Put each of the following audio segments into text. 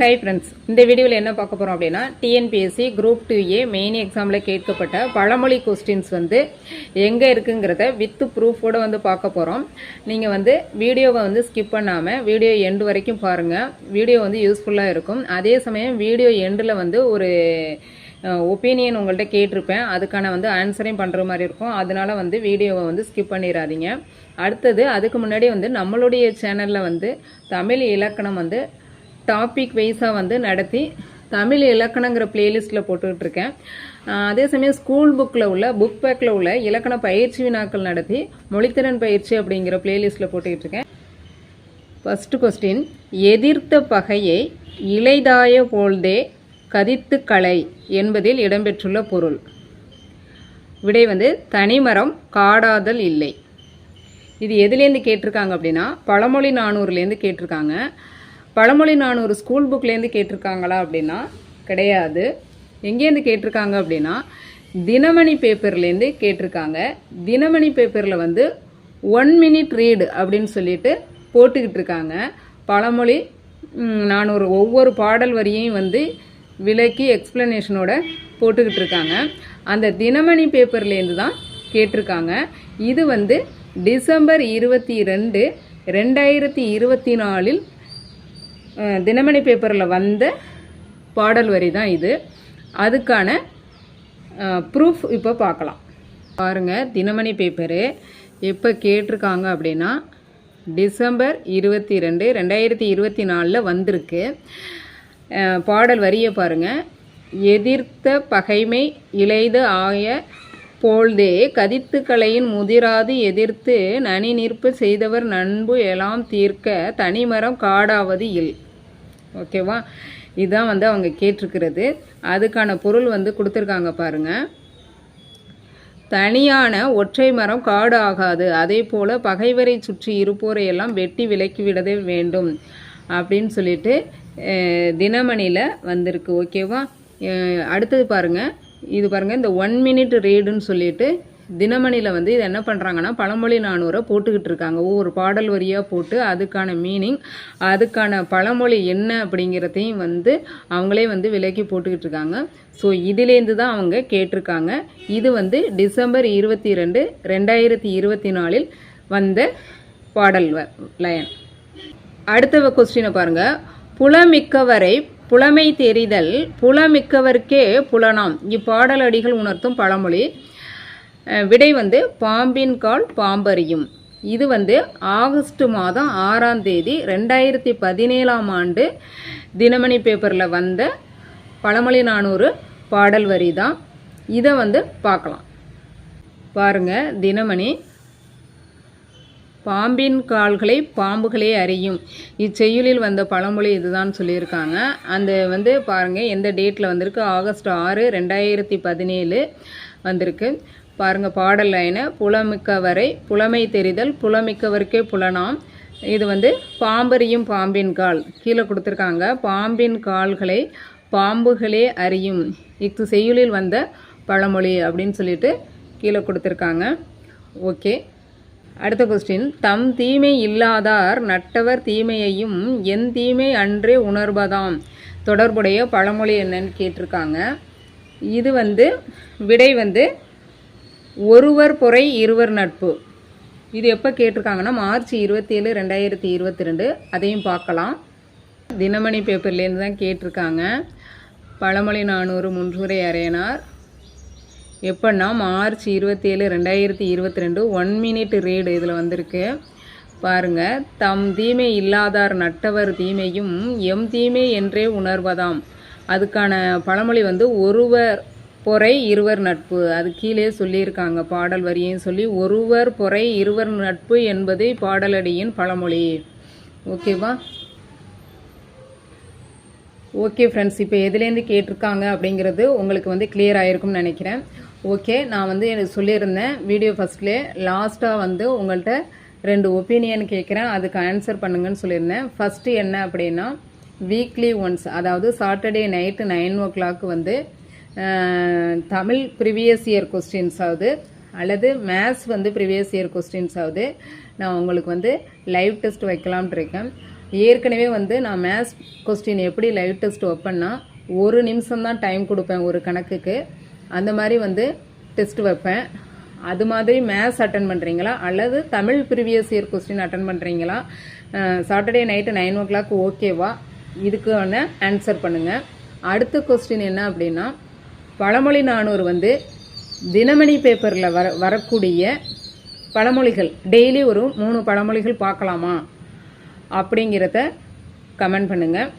Hi friends இந்த வீடியோவில் என்ன பார்க்க போகிறோம் அப்படின்னா TNPSC group two A main எக்ஸாமில் கேட்கப்பட்ட பழமொழி கொஸ்டின்ஸ் வந்து எங்கே இருக்குங்கிறத வித் ப்ரூஃபோட வந்து பார்க்க போகிறோம் நீங்கள் வந்து வீடியோவை வந்து ஸ்கிப் பண்ணாமல் வீடியோ எண்டு வரைக்கும் பாருங்கள் வீடியோ வந்து யூஸ்ஃபுல்லாக இருக்கும். அதே சமயம் வீடியோ எண்டில் வந்து ஒரு ஒப்பீனியன் உங்கள்கிட்ட கேட்டிருப்பேன். அதுக்கான வந்து ஆன்சரையும் பண்ணுற மாதிரி இருக்கும். அதனால வந்து வீடியோவை வந்து ஸ்கிப் பண்ணிடாதீங்க. அடுத்தது அதுக்கு முன்னாடி வந்து நம்மளுடைய சேனலில் வந்து தமிழ் இலக்கணம் வந்து டாபிக் வைஸாக வந்து நடத்தி தமிழ் இலக்கணங்கிற பிளேலிஸ்ட்டில் போட்டுக்கிட்டு இருக்கேன் அதே சமயம் ஸ்கூல் புக்கில் உள்ள புக் பேக்கில் உள்ள இலக்கண பயிற்சி வினாக்கள் நடத்தி மொழித்திறன் பயிற்சி அப்படிங்கிற பிளேலிஸ்ட்டில் போட்டுக்கிட்டு இருக்கேன் ஃபஸ்ட்டு கொஸ்டின் எதிர்த்த பகையை இளைதாய போல்தே கதித்து களை என்பதில் இடம்பெற்றுள்ள பொருள். விடை வந்து தனிமரம் காடாதல் இல்லை. இது எதுலேருந்து கேட்டிருக்காங்க அப்படின்னா பழமொழி நானூறுலேருந்து கேட்டிருக்காங்க. பழமொழி நானூறு ஸ்கூல் புக்லேருந்து கேட்டிருக்காங்களா அப்படின்னா கிடையாது. எங்கேருந்து கேட்டிருக்காங்க அப்படின்னா தினமணி பேப்பர்லேருந்து கேட்டிருக்காங்க. தினமணி பேப்பரில் வந்து ஒன் மினிட் ரீடு அப்படின்னு சொல்லிட்டு போட்டுக்கிட்டு இருக்காங்க. பழமொழி நான் நானூறு ஒவ்வொரு பாடல் வரியையும் வந்து விளக்கி எக்ஸ்பிளனேஷனோட போட்டுக்கிட்டு இருக்காங்க. அந்த தினமணி பேப்பர்லேருந்து தான் கேட்டிருக்காங்க. இது வந்து டிசம்பர் இருபத்தி ரெண்டு ரெண்டாயிரத்தி இருபத்தி நாலில் தினமணி பேப்பரில் வந்த பாடல் வரி தான் இது. அதுக்கான ப்ரூஃப் இப்போ பார்க்கலாம் பாருங்கள் தினமணி பேப்பரு எப்போ கேட்டிருக்காங்க அப்படின்னா டிசம்பர் இருபத்தி ரெண்டு ரெண்டாயிரத்தி இருபத்தி நாலில் வந்திருக்கு. பாடல் வரியை பாருங்கள் எதிர்த்த பகைமை இளைது ஆய போல்தே கதித்துக்களையின் முதிராது எதிர்த்து நனி நிற்பு செய்தவர் நண்பு எல்லாம் தீர்க்க தனிமரம் காடாவது இல். ஓகேவா? இதுதான் வந்து அவங்க கேட்டிருக்கிறது. அதுக்கான பொருள் வந்து கொடுத்துருக்காங்க பாருங்க. தனியான ஒற்றை மரம் காடு ஆகாது. அதே போல் பகைவரை சுற்றி இருப்போரை எல்லாம் வெட்டி விலக்கி விடவே வேண்டும் அப்படின்னு சொல்லிட்டு தினமணியில் வந்திருக்கு. ஓகேவா? அடுத்தது பாருங்க. இது பாருங்கள் இந்த ஒன் மினிட் ரீடுன்னு சொல்லிட்டு தினமணியில் வந்து இது என்ன பண்ணுறாங்கன்னா பழமொழி நானூரை போட்டுக்கிட்டு இருக்காங்க. ஒவ்வொரு பாடல் வரியாக போட்டு அதுக்கான மீனிங் அதுக்கான பழமொழி என்ன அப்படிங்கிறதையும் வந்து அவங்களே வந்து விலக்கி போட்டுக்கிட்டு இருக்காங்க. ஸோ இதுலேருந்து தான் அவங்க கேட்டிருக்காங்க. இது வந்து டிசம்பர் இருபத்தி ரெண்டு ரெண்டாயிரத்தி இருபத்தி நாலில் வந்த பாடல் லயன் அடுத்த கொஸ்டினை பாருங்கள் புலமிக்கவரை புலமை தெரிதல் புலமிக்கவர்க்கே புலனாம். இப்பாடல் அடிகள் உணர்த்தும் பழமொழி. விடை வந்து பாம்பின் கால் பாம்பறியும். இது வந்து ஆகஸ்ட் மாதம் ஆறாம் தேதி ரெண்டாயிரத்தி பதினேழாம் ஆண்டு தினமணி பேப்பரில் வந்த பழமொழி நானூறு பாடல் வரி தான் இதை வந்து பார்க்கலாம். பாருங்க தினமணி. பாம்பின் கால்களை பாம்புகளே அறியும். இச்செய்யுளில் வந்த பழமொழி இதுதான் சொல்லியிருக்காங்க. அந்த வந்து பாருங்கள் எந்த டேட்டில் வந்திருக்கு? ஆகஸ்ட் ஆறு ரெண்டாயிரத்தி பதினேழு வந்திருக்கு. பாருங்கள் பாடல் லைனு. புலமிக்கவரை புலமை தெரிதல் புலமிக்கவருக்கே புலனாம். இது வந்து பாம்பறியும் பாம்பின் கால். கீழே கொடுத்துருக்காங்க பாம்பின் கால்களை பாம்புகளே அறியும். இக்கு செய்யுளில் வந்த பழமொழி அப்படின்னு சொல்லிட்டு கீழே கொடுத்துருக்காங்க. ஓகே. அடுத்த கொஸ்டின் தம் தீமை இல்லாதார் நட்டவர் தீமையையும் என் தீமை அன்றே உணர்வதாம் தொடர்புடைய பழமொழி என்னன்னு கேட்டிருக்காங்க. இது வந்து விடை வந்து ஒருவர் பொறை இருவர் நட்பு. இது எப்போ கேட்டிருக்காங்கன்னா மார்ச் இருபத்தி ஏழு ரெண்டாயிரத்தி இருபத்தி ரெண்டு அதையும் பார்க்கலாம். தினமணி பேப்பர்லேருந்து தான் கேட்டிருக்காங்க. பழமொழி நானூறு முன்றுரை அறையனார். எப்போன்னா மார்ச் இருபத்தி ஏழு ரெண்டாயிரத்தி இருபத்தி ரெண்டு ஒன் மினிட் ரீடு இதில் வந்திருக்கு. பாருங்க தம் தீமை இல்லாதார் நட்டவர் தீமையும் எம் தீமை என்றே உணர்வதாம். அதுக்கான பழமொழி வந்து ஒருவர் பொறை இருவர் நட்பு. அது கீழே சொல்லியிருக்காங்க பாடல் வரியும் சொல்லி ஒருவர் பொறை இருவர் நட்பு என்பது பாடலடியின் பழமொழி. ஓகேவா? ஓகே ஃப்ரெண்ட்ஸ் இப்போ எதுலேருந்து கேட்டிருக்காங்க அப்படிங்கிறது உங்களுக்கு வந்து கிளியர் ஆகிருக்கும்னு நினைக்கிறேன். ஓகே நான் வந்து எனக்கு சொல்லியிருந்தேன் வீடியோ ஃபஸ்ட்லேயே லாஸ்ட்டாக வந்து உங்கள்கிட்ட ரெண்டு ஒப்பீனியன் கேட்குறேன் அதுக்கு ஆன்சர் பண்ணுங்கன்னு சொல்லியிருந்தேன். ஃபஸ்ட்டு என்ன அப்படின்னா வீக்லி ஒன்ஸ் அதாவது Saturday night nine o'clock வந்து தமிழ் ப்ரிவியஸ் இயர் கொஸ்டின்ஸ் ஆகுது. அல்லது மேத்ஸ் வந்து ப்ரிவியஸ் இயர் கொஸ்டின்ஸ் ஆகுது. நான் உங்களுக்கு வந்து லைவ் டெஸ்ட் வைக்கலாம்னு இருக்கேன். ஏற்கனவே வந்து நான் மேத்ஸ் கொஸ்டின் எப்படி லைவ் டெஸ்ட் வைப்பேன்னா ஒரு நிமிஷம் தான் டைம் கொடுப்பேன் ஒரு கணக்குக்கு. அந்த மாதிரி வந்து டெஸ்ட் வைப்பேன். அது மாதிரி மேத்ஸ் அட்டன் பண்ணுறீங்களா அல்லது Tamil previous year question attend பண்ணுறீங்களா Saturday night nine o'clock ஓகேவா இதுக்கான ஆன்சர் பண்ணுங்கள் அடுத்த கொஸ்டின் என்ன அப்படின்னா பழமொழி நானூறு வந்து தினமணி பேப்பரில் வர வரக்கூடிய பழமொழிகள். டெய்லி ஒரு மூணு பழமொழிகள் பார்க்கலாமா? அப்படிங்கிறத கமெண்ட் பண்ணுங்கள்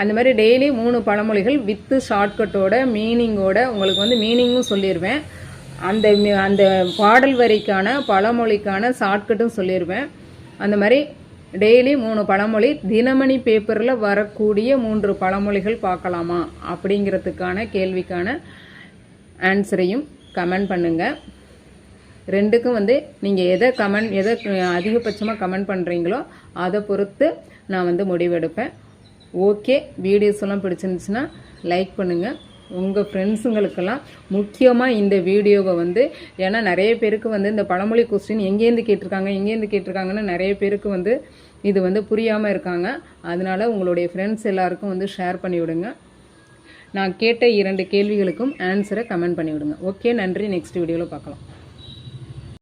அந்த மாதிரி டெய்லி மூணு பழமொழிகள் வித்து ஷார்ட்கட்டோட மீனிங்கோட உங்களுக்கு வந்து மீனிங்கும் சொல்லிடுவேன் அந்த அந்த பாடல் வரிக்கான பழமொழிக்கான ஷார்ட்கட்டும் சொல்லிடுவேன் அந்த மாதிரி டெய்லி மூணு பழமொழி தினமணி பேப்பரில் வரக்கூடிய மூன்று பழமொழிகள் பார்க்கலாமா? அப்படிங்கிறதுக்கான கேள்விக்கான ஆன்சரையும் கமெண்ட் பண்ணுங்கள் ரெண்டுக்கும் வந்து நீங்கள் எதை கமெண்ட் எதை அதிகபட்சமாக கமெண்ட் பண்ணுறீங்களோ அதை பொறுத்து நான் வந்து முடிவெடுப்பேன். ஓகே வீடியோஸ் எல்லாம் பிடிச்சிருந்துச்சுன்னா லைக் பண்ணுங்கள் உங்கள் ஃப்ரெண்ட்ஸுங்களுக்கெல்லாம் முக்கியமாக இந்த வீடியோவை வந்து ஏன்னா நிறைய பேருக்கு வந்து இந்த பழமொழி கொஸ்டின் எங்கேருந்து கேட்டிருக்காங்க எங்கேருந்து கேட்டிருக்காங்கன்னு நிறைய பேருக்கு வந்து இது வந்து புரியாமல் இருக்காங்க. அதனால் உங்களுடைய ஃப்ரெண்ட்ஸ் எல்லாருக்கும் வந்து ஷேர் பண்ணி விடுங்க. நான் கேட்ட இரண்டு கேள்விகளுக்கும் ஆன்சரை கமெண்ட் பண்ணி விடுங்க. ஓகே நன்றி. நெக்ஸ்ட் வீடியோவில் பார்க்கலாம்.